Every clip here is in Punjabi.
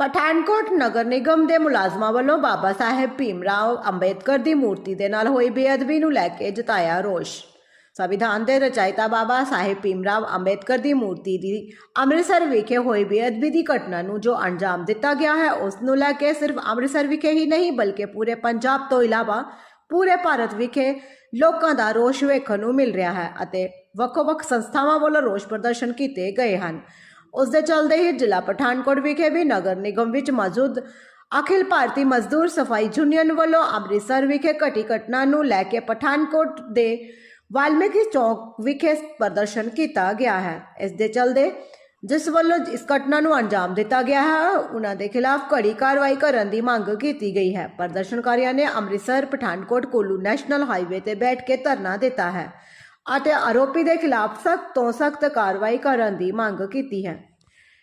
ਪਠਾਨਕੋਟ ਨਗਰ ਨਿਗਮ ਦੇ ਮੁਲਾਜ਼ਮਾਂ ਵੱਲੋਂ ਬਾਬਾ ਸਾਹਿਬ ਭੀਮ ਰਾਓ ਅੰਬੇਦਕਰ ਦੀ ਮੂਰਤੀ ਦੇ ਨਾਲ ਹੋਈ ਬੇਅਦਬੀ ਨੂੰ ਲੈ ਕੇ ਜਤਾਇਆ ਰੋਸ਼। ਸੰਵਿਧਾਨ ਦੇ ਰਚਾਇਤਾ ਬਾਬਾ ਸਾਹਿਬ ਭੀਮਰਾਓ ਅੰਬੇਦਕਰ ਦੀ ਮੂਰਤੀ ਦੀ ਅੰਮ੍ਰਿਤਸਰ ਵਿਖੇ ਹੋਈ ਬੇਅਦਬੀ ਦੀ ਘਟਨਾ ਨੂੰ ਜੋ ਅੰਜਾਮ ਦਿੱਤਾ ਗਿਆ ਹੈ, ਉਸ ਨੂੰ ਲੈ ਕੇ ਸਿਰਫ ਅੰਮ੍ਰਿਤਸਰ ਵਿਖੇ ਹੀ ਨਹੀਂ, ਬਲਕਿ ਪੂਰੇ ਪੰਜਾਬ ਤੋਂ ਇਲਾਵਾ ਪੂਰੇ ਭਾਰਤ ਵਿਖੇ ਲੋਕਾਂ ਦਾ ਰੋਸ਼ ਵੇਖਣ ਨੂੰ ਮਿਲ ਰਿਹਾ ਹੈ ਅਤੇ ਵੱਖੋ-ਵੱਖ ਸੰਸਥਾਵਾਂ ਵੱਲੋਂ ਰੋਸ਼ ਪ੍ਰਦਰਸ਼ਨ ਕੀਤੇ ਗਏ ਹਨ। ਉਸ ਦੇ ਚਲਦੇ ਹੀ ਜ਼ਿਲ੍ਹਾ ਪਠਾਨਕੋਟ ਵਿਖੇ ਵੀ ਨਗਰ ਨਿਗਮ ਵਿੱਚ ਮੌਜੂਦ ਅਖਿਲ ਭਾਰਤੀ ਮਜ਼ਦੂਰ ਸਫ਼ਾਈ ਯੂਨੀਅਨ ਵੱਲੋਂ ਅੰਮ੍ਰਿਤਸਰ ਵਿਖੇ ਘਟੀ ਘਟਨਾ ਨੂੰ ਲੈ ਕੇ ਪਠਾਨਕੋਟ ਦੇ ਵਾਲਮੀਕੀ ਚੌਕ ਵਿਖੇ ਪ੍ਰਦਰਸ਼ਨ ਕੀਤਾ ਗਿਆ ਹੈ। ਇਸ ਦੇ ਚਲਦੇ ਜਿਸ ਵੱਲੋਂ ਇਸ ਘਟਨਾ ਨੂੰ ਅੰਜਾਮ ਦਿੱਤਾ ਗਿਆ ਹੈ, ਉਹਨਾਂ ਦੇ ਖਿਲਾਫ ਕੜੀ ਕਾਰਵਾਈ ਕਰਨ ਦੀ ਮੰਗ ਕੀਤੀ ਗਈ ਹੈ। ਪ੍ਰਦਰਸ਼ਨਕਾਰੀਆਂ ਨੇ ਅੰਮ੍ਰਿਤਸਰ, ਪਠਾਨਕੋਟ ਕੋਲੂ ਨੈਸ਼ਨਲ ਹਾਈਵੇ ਤੇ ਬੈਠ ਕੇ ਧਰਨਾ ਦਿੱਤਾ ਹੈ। ਅਤੇ ਆਰੋਪੀ ਦੇ ਖਿਲਾਫ ਸਖਤ ਤੋਂ ਸਖਤ ਕਾਰਵਾਈ ਕਰਨ ਦੀ ਮੰਗ ਕੀਤੀ ਹੈ।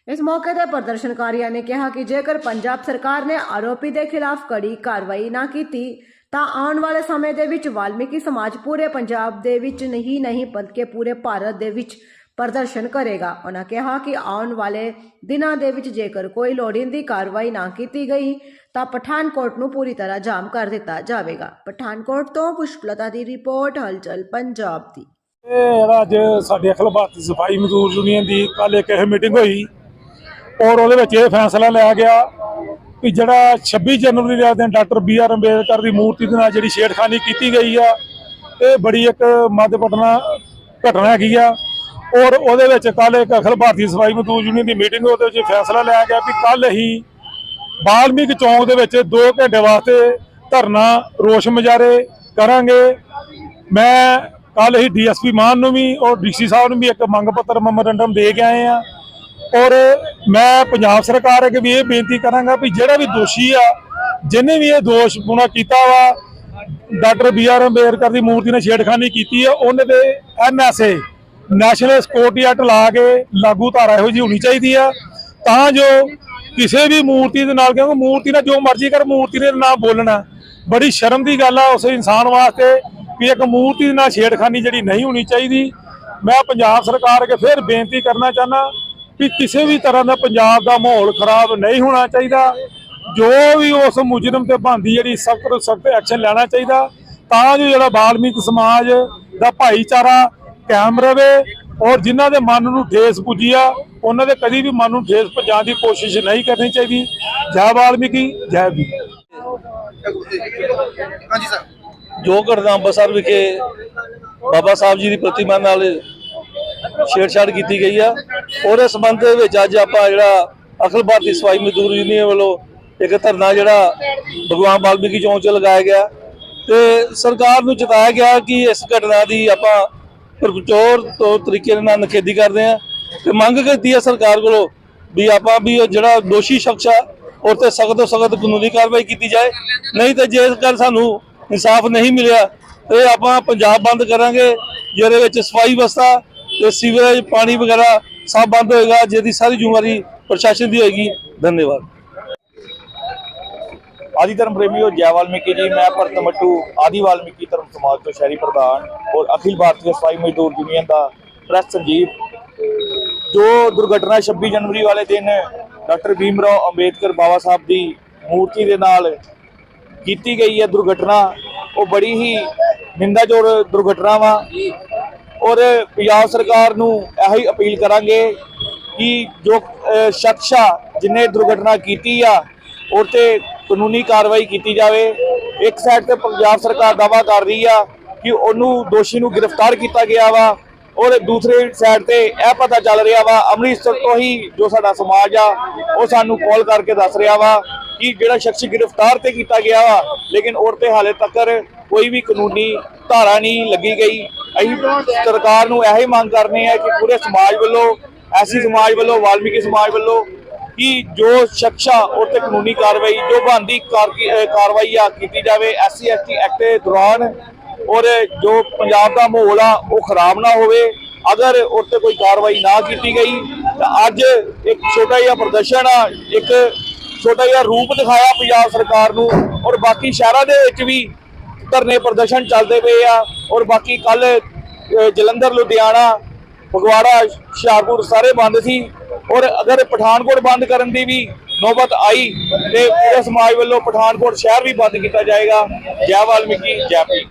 ਇਸ ਮੌਕੇ ਤੇ ਪ੍ਰਦਰਸ਼ਨਕਾਰੀਆਂ ਨੇ ਕਿਹਾ ਕਿ ਜੇਕਰ ਪੰਜਾਬ ਸਰਕਾਰ ਨੇ ਆਰੋਪੀ ਦੇ ਖਿਲਾਫ ਕੜੀ ਕਾਰਵਾਈ ਨਾ ਕੀਤੀ, ਤਾਂ ਆਉਣ ਵਾਲੇ ਸਮੇਂ ਦੇ ਵਿੱਚ ਵਾਲਮੀਕੀ ਸਮਾਜ ਪੂਰੇ ਪੰਜਾਬ ਦੇ ਵਿੱਚ ਨਹੀਂ ਨਹੀਂ, ਬਲਕਿ ਪੂਰੇ ਭਾਰਤ ਦੇ ਵਿੱਚ ਪ੍ਰਦਰਸ਼ਨ ਕਰੇਗਾ। ਉਹਨਾਂ ਕਿਹਾ ਕਿ ਆਉਣ ਵਾਲੇ ਦਿਨਾਂ ਦੇ ਵਿੱਚ ਜੇਕਰ ਕੋਈ ਲੋੜੀਂਦੀ ਕਾਰਵਾਈ ਨਾ ਕੀਤੀ ਗਈ, ਤਾਂ ਪਠਾਨਕੋਟ ਨੂੰ ਪੂਰੀ ਤਰ੍ਹਾਂ ਜਾਮ ਕਰ ਦਿੱਤਾ ਜਾਵੇਗਾ। ਪਠਾਨਕੋਟ ਤੋਂ ਪੁਸ਼ਪਲਤਾ ਦੀ ਰਿਪੋਰਟ, ਹਲਚਲ ਪੰਜਾਬ ਦੀ। ਇਹ ਅੱਜ ਸਾਡੇ ਅਖਿਲ ਭਾਰਤੀ ਸਫ਼ਾਈ ਮਜ਼ਦੂਰ ਯੂਨੀਅਨ ਦੀ ਕੱਲ ਇੱਕ ਇਹ ਮੀਟਿੰਗ ਹੋਈ ਔਰ ਉਹਦੇ ਵਿੱਚ ਇਹ ਫੈਸਲਾ ਲਿਆ ਗਿਆ ਕਿ ਜਿਹੜਾ 26 ਜਨਵਰੀ ਦੇ ਦਿਨ ਡਾਕਟਰ ਬੀ ਆਰ ਅੰਬੇਦਕਰ ਦੀ ਮੂਰਤੀ ਦੇ ਨਾਲ ਜਿਹੜੀ ਛੇੜਖਾਨੀ ਕੀਤੀ ਗਈ ਆ, ਇਹ ਬੜੀ ਇੱਕ ਮੱਦਪਟਨਾ ਘਟਨਾ ਹੈਗੀ ਆ ਔਰ ਉਹਦੇ ਵਿੱਚ ਕੱਲ ਇੱਕ ਅਖਿਲ ਭਾਰਤੀ ਸਫ਼ਾਈ ਮਜ਼ਦੂਰ ਯੂਨੀਅਨ ਦੀ ਮੀਟਿੰਗ ਉਹਦੇ ਵਿੱਚ ਫੈਸਲਾ ਲਿਆ ਗਿਆ ਕਿ ਕੱਲ ਹੀ ਬਾਲਮੀਕ ਚੌਂਕ ਦੇ ਵਿੱਚ 2 ਘੰਟੇ ਵਾਸਤੇ ਧਰਨਾ ਰੋਸ਼ ਮੁਜ਼ਾਹਰੇ ਕਰਾਂਗੇ। ਮੈਂ ਕੱਲ ਹੀ ਡੀਐਸਪੀ ਮਾਨ ਨੂੰ ਵੀ ਔਰ ਡੀਸੀ ਸਾਹਿਬ ਨੂੰ ਵੀ ਇੱਕ ਮੰਗ ਪੱਤਰ ਮੈਮੋਰੈਂਡਮ ਦੇ ਕੇ ਆਏ ਆ ਔਰ ਮੈਂ ਪੰਜਾਬ ਸਰਕਾਰ ਅੱਗੇ ਵੀ ਇਹ ਬੇਨਤੀ ਕਰਾਂਗਾ ਵੀ ਜਿਹੜਾ ਵੀ ਦੋਸ਼ੀ ਆ, ਜਿਹਨੇ ਵੀ ਇਹ ਦੋਸ਼ ਪੁਣਾ ਕੀਤਾ ਵਾ, ਡਾਕਟਰ ਬੀ ਆਰ ਅੰਬੇਦਕਰ ਦੀ ਮੂਰਤੀ ਨੇ ਛੇੜਖਾਨੀ ਕੀਤੀ ਆ, ਉਹਨੇ ਤੇ ਐਨਐਸਏ ਨੈਸ਼ਨਲ ਸਿਕਿਉਰਿਟੀ ਐਕਟ ਲਾ ਕੇ ਲਾਗੂ ਧਾਰਾ ਇਹੋ ਜਿਹੀ ਹੋਣੀ ਚਾਹੀਦੀ ਆ। ਤਾਂ ਜੋ ਕਿਸੇ ਵੀ ਮੂਰਤੀ ਦੇ ਨਾਲ, ਕਿਉਂਕਿ ਮੂਰਤੀ ਨਾਲ ਜੋ ਮਰਜ਼ੀ ਕਰ, ਮੂਰਤੀ ਦੇ ਨਾਲ ਬੋਲਣਾ। ਬੜੀ ਸ਼ਰਮ ਦੀ ਗੱਲ ਆ ਉਸ ਇਨਸਾਨ ਵਾਸਤੇ। ਵੀ ਇੱਕ ਮੂਰਤੀ ਦੇ ਨਾਲ ਛੇੜਖਾਨੀ ਜਿਹੜੀ ਨਹੀਂ ਹੋਣੀ ਚਾਹੀਦੀ। ਮੈਂ ਪੰਜਾਬ ਸਰਕਾਰ ਅੱਗੇ ਫਿਰ ਬੇਨਤੀ ਕਰਨਾ ਚਾਹਨਾ ਵੀ ਕਿਸੇ ਵੀ ਤਰ੍ਹਾਂ ਦਾ ਪੰਜਾਬ ਦਾ ਮਾਹੌਲ ਖਰਾਬ ਨਹੀਂ ਹੋਣਾ ਚਾਹੀਦਾ। ਜੋ ਵੀ ਉਸ ਮੁਜਰਮ ਤੇ ਬੰਦੀ ਜਿਹੜੀ ਸਖਤ ਸਖਤ ਐਕਸ਼ਨ ਲੈਣਾ ਚਾਹੀਦਾ, ਤਾਂ ਜੋ ਜਿਹੜਾ ਬਾਲਮੀਕ ਸਮਾਜ ਦਾ ਭਾਈਚਾਰਾ ਕਾਇਮ ਰਵੇ ਔਰ ਜਿਨ੍ਹਾਂ ਦੇ ਮਨ ਨੂੰ ਠੇਸ ਪੁੱਜੀ ਆ, ਉਹਨਾਂ ਦੇ ਕਦੀ ਵੀ ਮਨ ਨੂੰ ਠੇਸ ਪਹੁੰਚਾਉਣ ਦੀ ਕੋਸ਼ਿਸ਼ ਨਹੀਂ ਕਰਨੀ ਚਾਹੀਦੀ। ਜੈ ਵਾਲਮੀਕੀ, ਜੈ ਵੀ ਹਾਂਜੀ, ਸਰ। ਜੋ ਘਟਨਾ ਅੰਮ੍ਰਿਤਸਰ ਵਿਖੇ ਬਾਬਾ ਸਾਹਿਬ ਜੀ ਦੀ ਪ੍ਰਤਿਮਾ ਨਾਲ ਛੇੜਛਾੜ ਕੀਤੀ ਗਈ ਆ। ਉਹਦੇ ਸੰਬੰਧ ਦੇ ਵਿੱਚ ਅੱਜ ਆਪਾਂ ਜਿਹੜਾ ਅਖਿਲ ਭਾਰਤੀ ਸਫ਼ਾਈ ਮਜ਼ਦੂਰ ਯੂਨੀਅਨ ਵੱਲੋਂ ਇੱਕ ਧਰਨਾ ਜਿਹੜਾ ਭਗਵਾਨ ਬਾਲਮੀਕੀ ਚੌਂਕ 'ਚ ਲਗਾਇਆ ਗਿਆ ਤੇ ਸਰਕਾਰ ਨੂੰ ਚੇਤਾਇਆ ਗਿਆ ਕਿ ਇਸ ਘਟਨਾ ਦੀ ਆਪਾਂ ਪਰਚੋਰ ਤੋਂ ਤਰੀਕੇ ਦੇ ਨਾਲ ਨਖੇਦੀ ਕਰਦੇ ਆ ਤੇ ਮੰਗ ਕੀਤੀ ਹੈ ਸਰਕਾਰ ਕੋਲੋਂ ਵੀ ਆਪਾਂ ਵੀ ਜਿਹੜਾ ਦੋਸ਼ੀ ਸ਼ਖਸ ਆ ਉਹ ਤੇ ਸਖਤ ਤੋਂ ਸਖਤ ਕਾਨੂੰਨੀ ਕਾਰਵਾਈ ਕੀਤੀ ਜਾਏ। ਨਹੀਂ ਤੇ ਜੇ ਗੱਲ ਸਾਨੂੰ ਇਨਸਾਫ ਨਹੀਂ ਮਿਲਿਆ। ਤੇ ਆਪਾਂ ਪੰਜਾਬ ਬੰਦ ਕਰਾਂਗੇ, ਜਿਹਦੇ ਵਿੱਚ ਸਫ਼ਾਈ ਵਿਵਸਥਾ ਤੇ ਸੀਵਰੇਜ, ਪਾਣੀ ਵਗੈਰਾ ਸਭ ਬੰਦ ਹੋਏਗਾ, ਜਿਹਦੀ ਸਾਰੀ ਜ਼ਿੰਮੇਵਾਰੀ ਪ੍ਰਸ਼ਾਸਨ ਦੀ ਹੋਏਗੀ। ਧੰਨਵਾਦ। ਆਦਿ ਧਰਮ ਪ੍ਰੇਮੀਓ, ਜੈ ਵਾਲਮੀਕੀ ਜੀ, ਮੈਂ ਭਰਤ ਮੱਟੂ, ਆਦਿ ਵਾਲਮੀਕੀ ਧਰਮ ਸਮਾਜ ਤੋਂ ਸ਼ਹਿਰੀ ਪ੍ਰਧਾਨ ਔਰ ਅਖਿਲ ਭਾਰਤੀ ਸਫ਼ਾਈ ਮਜ਼ਦੂਰ ਯੂਨੀਅਨ ਦਾ ਪ੍ਰੈਸ ਸੰਜੀਵ। ਜੋ ਦੁਰਘਟਨਾ 26 ਜਨਵਰੀ ਵਾਲੇ ਦਿਨ ਡਾਕਟਰ ਭੀਮ ਰਾਓ ਅੰਬੇਦਕਰ ਬਾਬਾ ਸਾਹਿਬ ਦੀ ਮੂਰਤੀ ਦੇ ਨਾਲ ਕੀਤੀ ਗਈ ਹੈ ਦੁਰਘਟਨਾ ਉਹ ਬੜੀ ਹੀ ਨਿੰਦਾਜੋਗ ਦੁਰਘਟਨਾ ਵਾ। ਔਰ ਪੰਜਾਬ ਸਰਕਾਰ ਨੂੰ ਇਹੋ ਹੀ ਅਪੀਲ ਕਰਾਂਗੇ ਕਿ ਜੋ ਅਹ, ਸ਼ਖਸ ਆ ਜਿਨੇ ਦੁਰਘਟਨਾ ਕੀਤੀ ਆ ਉਹ ਤੇ ਕਾਨੂੰਨੀ ਕਾਰਵਾਈ ਕੀਤੀ ਜਾਵੇ। ਇੱਕ ਸਾਈਡ ਤੇ ਪੰਜਾਬ ਸਰਕਾਰ ਦਾਵਾ ਕਰ ਰਹੀ ਆ ਕਿ ਉਹਨੂੰ ਦੋਸ਼ੀ ਨੂੰ ਗ੍ਰਿਫਤਾਰ ਕੀਤਾ ਗਿਆ ਵਾ ਔਰ ਦੂਸਰੇ ਸਾਈਡ ਤੇ ਇਹ ਪਤਾ ਚੱਲ ਰਿਹਾ ਵਾ ਅੰਮ੍ਰਿਤਸਰ ਤੋਂ ਹੀ ਜੋ ਸਾਡਾ ਸਮਾਜ ਆ ਉਹ ਸਾਨੂੰ ਕਾਲ ਕਰਕੇ ਦੱਸ ਰਿਹਾ ਵਾ ਕਿ ਜਿਹੜਾ ਸ਼ਖਸ ਗ੍ਰਿਫਤਾਰ ਤੇ ਕੀਤਾ ਗਿਆ ਵਾ, ਲੇਕਿਨ ਔਰ ਤੇ ਹਾਲੇ ਤੱਕ ਕੋਈ ਵੀ ਕਾਨੂੰਨੀ ਧਾਰਾ ਨਹੀਂ ਲੱਗੀ ਗਈ। ਅਸੀਂ ਸਰਕਾਰ ਨੂੰ ਇਹੀ ਮੰਗ ਕਰਨੀ ਹੈ ਕਿ ਪੂਰੇ ਸਮਾਜ ਵੱਲੋਂ, ਐਸੀ ਸਮਾਜ ਵੱਲੋਂ, ਵਾਲਮੀਕੀ ਸਮਾਜ ਵੱਲੋਂ ਕਿ ਜੋ ਸ਼ਖਸਾ ਉਹ ਤੇ ਕਾਨੂੰਨੀ ਕਾਰਵਾਈ, ਜੋ ਬੰਦੀ ਕਾਰਵਾਈ ਆ ਕੀਤੀ ਜਾਵੇ ਐਸਸੀ ਐਸਟੀ ਐਕਟ ਦੇ ਦੌਰਾਨ ਔਰ ਜੋ ਪੰਜਾਬ ਦਾ ਮਾਹੌਲ ਆ, ਉਹ ਖਰਾਬ ਨਾ ਹੋਵੇ। ਅਗਰ ਉੱਤੇ ਕੋਈ ਕਾਰਵਾਈ ਨਾ ਕੀਤੀ ਗਈ, ਤਾਂ ਅੱਜ ਇੱਕ ਛੋਟਾ ਜਿਹਾ ਪ੍ਰਦਰਸ਼ਨ ਆ, ਇੱਕ ਛੋਟਾ ਜਿਹਾ ਰੂਪ ਦਿਖਾਇਆ ਪੰਜਾਬ ਸਰਕਾਰ ਨੂੰ ਔਰ ਬਾਕੀ ਸ਼ਹਿਰਾਂ ਦੇ ਵਿੱਚ ਵੀ ਧਰਨੇ ਪ੍ਰਦਰਸ਼ਨ ਚੱਲਦੇ ਪਏ ਆ ਔਰ ਬਾਕੀ ਕੱਲ ਜਲੰਧਰ, ਲੁਧਿਆਣਾ, ਫਗਵਾੜਾ, ਹੁਸ਼ਿਆਰਪੁਰ ਸਾਰੇ ਬੰਦ ਸੀ ਔਰ ਅਗਰ ਪਠਾਨਕੋਟ ਬੰਦ ਕਰਨ ਦੀ ਵੀ ਨੌਬਤ ਆਈ ਤੇ ਪੂਰੇ ਸਮਾਜ ਵੱਲੋਂ ਪਠਾਨਕੋਟ ਸ਼ਹਿਰ ਵੀ ਬੰਦ ਕੀਤਾ ਜਾਏਗਾ। ਜੈ ਵਾਲਮੀਕੀ, ਜੈ ਭੀਮ।